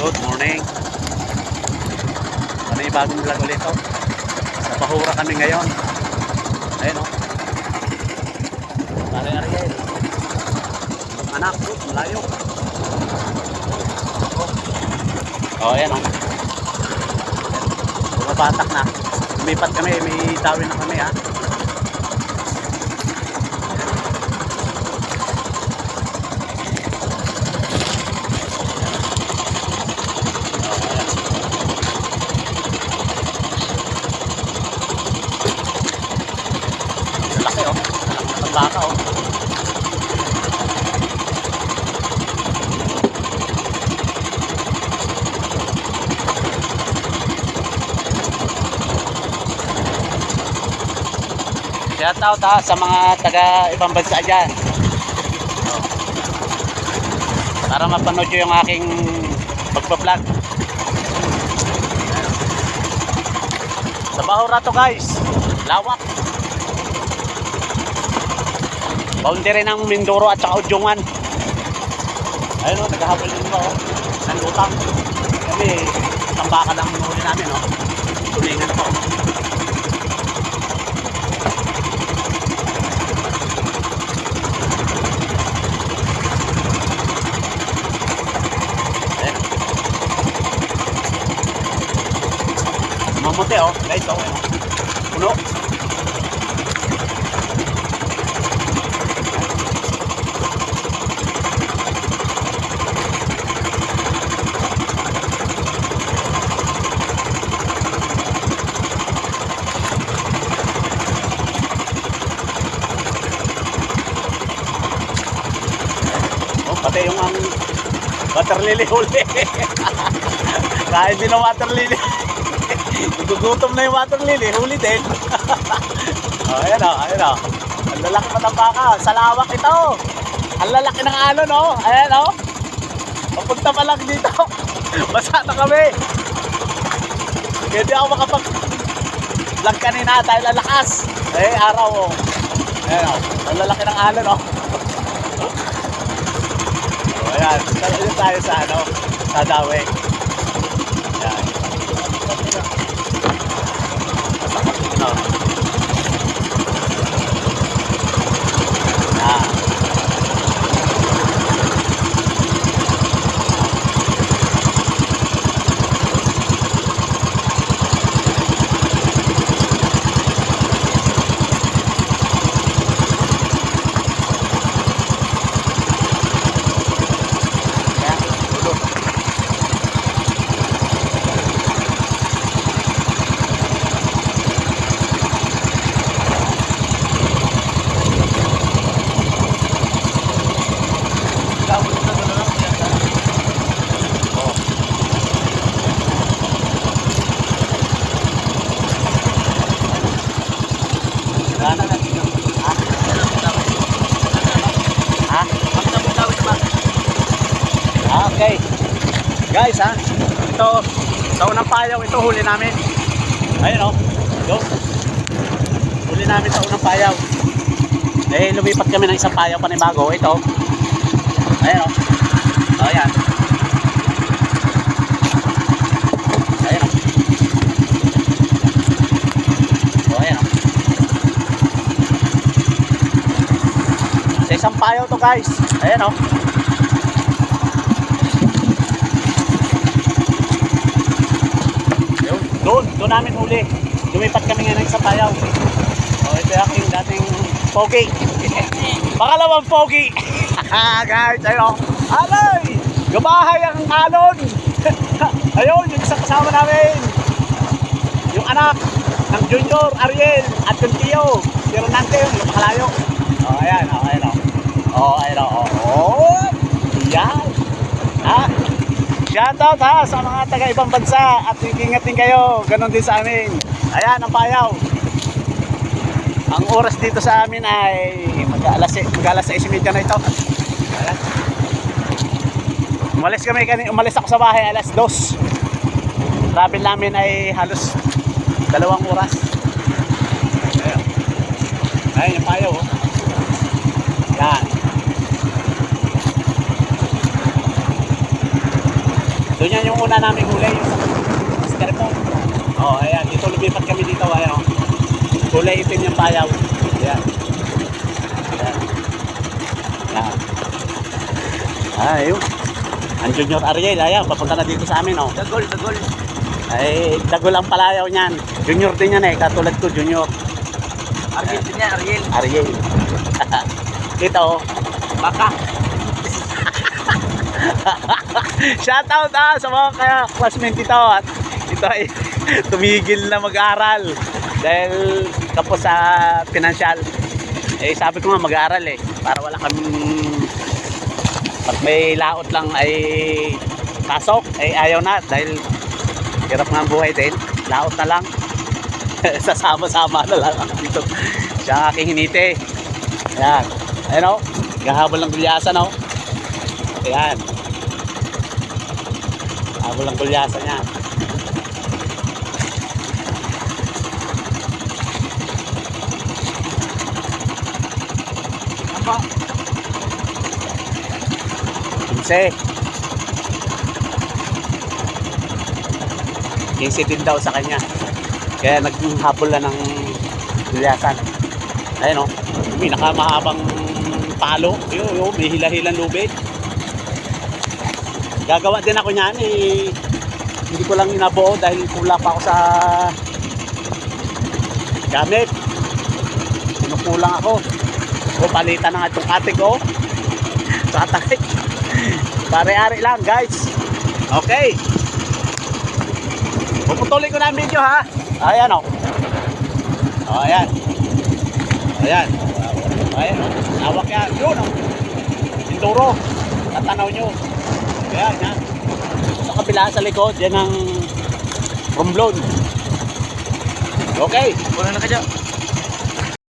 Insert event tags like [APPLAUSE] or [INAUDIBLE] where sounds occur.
Good morning. Ano yung bagong vlog ulit to? Sa Bahura kami ngayon. Ayun o. Pare Ariel. Anak ko, malayo. Oh, ayan o. Bumabatak na. Lumipat kami, may tawin na kami ha. Ng baka oh. Shout out ha sa mga taga ibang bansa dyan. Para mapanood nyo yung aking pagpa-vlog. Sa Bahura to guys. Lawak. Boundary ng Mindoro at saka Udyungan. Ayun o, naghahabol din ba o? Ng utang. Kami, tambakan ang huli namin o. Tulingan po. Mamuti o. Guys o. Puno. Oh, pati yung ang water lily huli. [LAUGHS] Kahit din ang water lily. Gugutom na yung water lily, huli din. [LAUGHS] oh, ayan o, ayan o. Ang lalaki pa ng baka. Sa lawak ito. Ang lalaki ng alon o. Ayan o. Papunta pa lang dito. [LAUGHS] Basa na kami. Hindi ako makapag vlog kanina dahil lalakas. Eh, araw o. Ayan o. Ang lalaki ng alon o. So, ayan. Dito tayo sa ano, sa Dawe. Ayan. No. Ah. Ayan. Tulo. Oh. Wala na. Ha? Ha? Ah, Okay. Guys, ha? Ito, sa unang payaw, ito huli namin. Ayun, oh. Ito. Huli namin sa unang payaw. Eh, lumipat kami ng isang payaw panibago. Ito. Ayun, oh. Oh, ayan. Ayun, oh. Oh, ayan, oh. Isang payaw to, guys. Ayan, oh. Namin huli. Lumipat kami ngayon sa payaw. Oh, ito yung aking dating pogi. [LAUGHS] Pangalawang pogi. [LAUGHS] Guys, ayun. Alay! Gabahay ang alon. [LAUGHS] ayun, yung isang kasama namin. Yung anak ng Junior, Ariel, at yung tiyo, si Renante, yung makalayo. Oh, ayan, oh, ayan, oh. Oh, ayan, oh. Oh, yan. Ha? Shoutout ha sa mga taga ibang bansa at ingat din kayo. Ganon din sa amin. Ayan ang payaw. Ang oras dito sa amin ay mag-alas mag-alas 6:30 na ito. Umalis kami kanina, umalis ako sa bahay alas 2. Travel namin ay halos dalawang oras. Ayan. Ayan yung payaw. Oh. Doon yan yung una namin huli, yung Mister mo. Oh, ayan. Dito lumipat kami dito, ayan. oh. Kulay itim yung payaw. Ayan. Ayan. Ayan. Yun. Ang Junior Ariel, ayan, papunta na dito sa amin, oh. Dagol, dagol. Ay, dagol ang palayaw niyan. Junior din yan eh, katulad ko, Junior. Ariel din yan, Ariel. Ariel. [LAUGHS] Ito, oh. Baka. [LAUGHS] Shoutout ah sa mga kaya classmate dito at ito ay [LAUGHS] tumigil na mag-aral dahil kapos sa financial. Eh sabi ko nga mag-aral eh para wala kaming pag may laot lang ay pasok ay ayaw na dahil hirap nga buhay din. Laot na lang. [LAUGHS] Sasama-sama na lang ako dito. Siya aking hinite. Ayan. Ayan o. Gahabol ng gulyasan o. Ayan. Habol ang gulyasan niya. Apa? Kinse. Kinse din daw sa kanya. Kaya naghabol na ng gulyasan. Ayan o. May nakamahabang palo. Yo, yo, may hila-hilang lubid. Gagawa din ako niyan eh. Hindi ko lang inabuo dahil kulang pa ako sa gamit. Kinukulang ako. O palitan nga itong ate ko. [LAUGHS] Tatay. Pare-ari lang guys. Okay. Puputulin ko na ang video ha. Ayan o. Oh. ayan. Ayan. Ayan o. Hawak yan. Yun o. Induro. Tatanaw nyo. Yan. Sa kabila sa likod, yan ang romblon. Okay. Wala na ka.